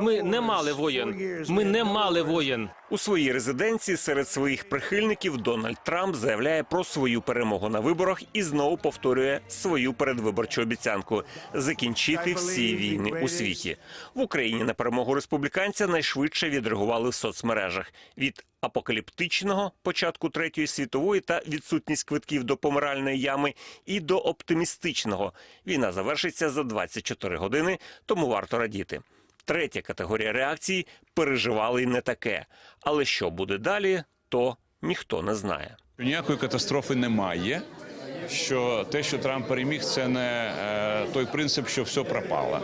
Ми не мали воєн. Ми не мали воєн. У своїй резиденції серед своїх прихильників Дональд Трамп заявляє про свою перемогу на виборах і знову повторює свою передвиборчу обіцянку закінчити всі війни у світі. В Україні на перемогу республіканця найшвидше відреагували в соцмережах від апокаліптичного початку третьої світової та відсутність квитків до помиральної ями і до оптимістичного. Війна завершиться за 24 години, тому варто радіти. Третя категорія реакцій переживали й не таке. Але що буде далі, то ніхто не знає. Ніякої катастрофи немає. Що те, що Трамп переміг, це не е, той принцип, що все пропало.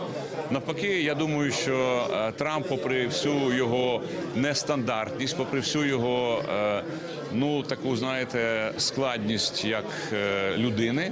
Навпаки, я думаю, що е, Трамп, попри всю його нестандартність, попри всю його е, ну таку знаєте складність як людини,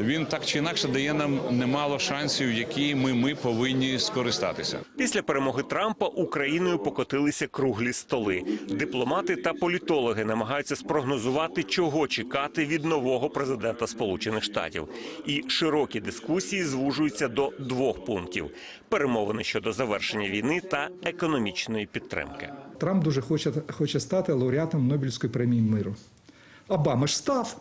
він так чи інакше дає нам немало шансів, які ми, ми повинні скористатися. Після перемоги Трампа Україною покотилися круглі столи. Дипломати та політологи намагаються спрогнозувати, чого чекати від нового президента Сполучених Штатів. І широкі дискусії звужуються до двох пунктів: перемовини щодо завершення війни та економічної підтримки. Трамп дуже хоче, хоче стати лауреатом Нобелівської премії миру. Обама ж став.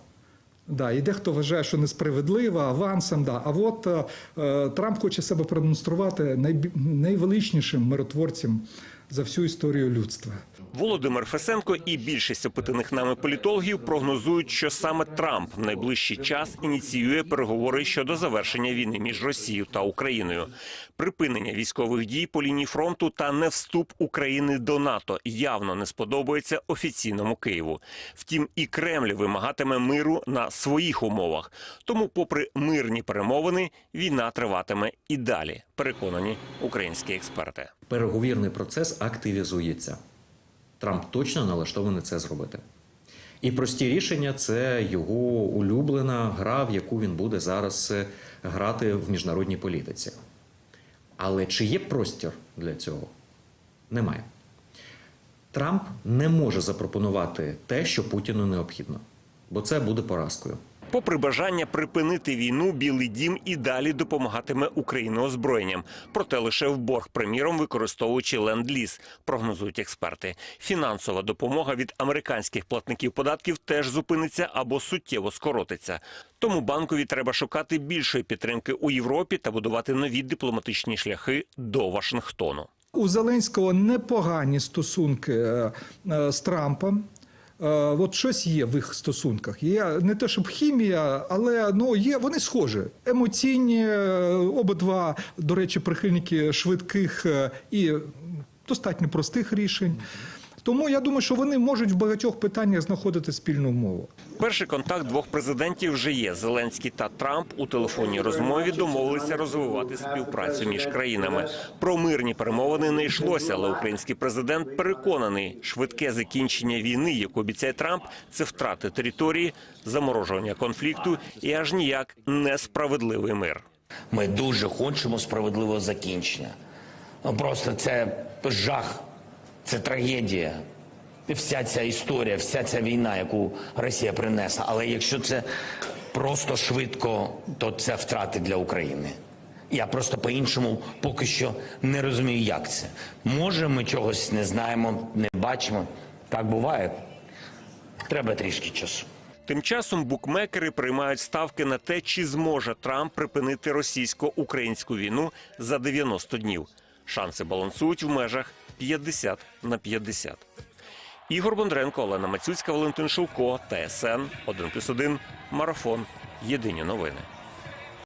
Да, і дехто вважає, що несправедливо, авансом. Да. А от е, е, Трамп хоче себе продемонструвати найбі- найвеличнішим миротворцем за всю історію людства. Володимир Фесенко і більшість опитаних нами політологів прогнозують, що саме Трамп в найближчий час ініціює переговори щодо завершення війни між Росією та Україною, припинення військових дій по лінії фронту та не вступ України до НАТО явно не сподобається офіційному Києву. Втім, і Кремль вимагатиме миру на своїх умовах. Тому, попри мирні перемовини, війна триватиме і далі. Переконані українські експерти. переговірний процес активізується. Трамп точно налаштований це зробити. І прості рішення це його улюблена гра, в яку він буде зараз е, грати в міжнародній політиці. Але чи є простір для цього? Немає. Трамп не може запропонувати те, що Путіну необхідно, бо це буде поразкою. Попри бажання припинити війну, Білий Дім і далі допомагатиме Україні озброєнням, проте лише в борг, приміром, використовуючи ленд-ліз, прогнозують експерти. Фінансова допомога від американських платників податків теж зупиниться або суттєво скоротиться. Тому банкові треба шукати більшої підтримки у Європі та будувати нові дипломатичні шляхи до Вашингтону. У Зеленського непогані стосунки е, е, з Трампом. Е, От щось є в їх стосунках. Є не те, щоб хімія, але ну є вони схожі. Емоційні, е, обидва, до речі, прихильники швидких е, і достатньо простих рішень. Тому я думаю, що вони можуть в багатьох питаннях знаходити спільну мову. Перший контакт двох президентів вже є. Зеленський та Трамп у телефонній розмові домовилися розвивати співпрацю між країнами. Про мирні перемовини не йшлося, але український президент переконаний, швидке закінчення війни, яку обіцяє Трамп, це втрати території, заморожування конфлікту і аж ніяк несправедливий мир. Ми дуже хочемо справедливого закінчення. Ну, Просто це жах, це трагедія. Вся ця історія, вся ця війна, яку Росія принесла. Але якщо це просто швидко, то це втрати для України. Я просто по-іншому поки що не розумію, як це. Може, ми чогось не знаємо, не бачимо. Так буває. Треба трішки часу. Тим часом букмекери приймають ставки на те, чи зможе Трамп припинити російсько-українську війну за 90 днів. Шанси балансують в межах 50 на 50. Ігор Бондренко, Олена Мацюцька, Валентин Шилко, ТСН 1+,1, Марафон. Єдині новини.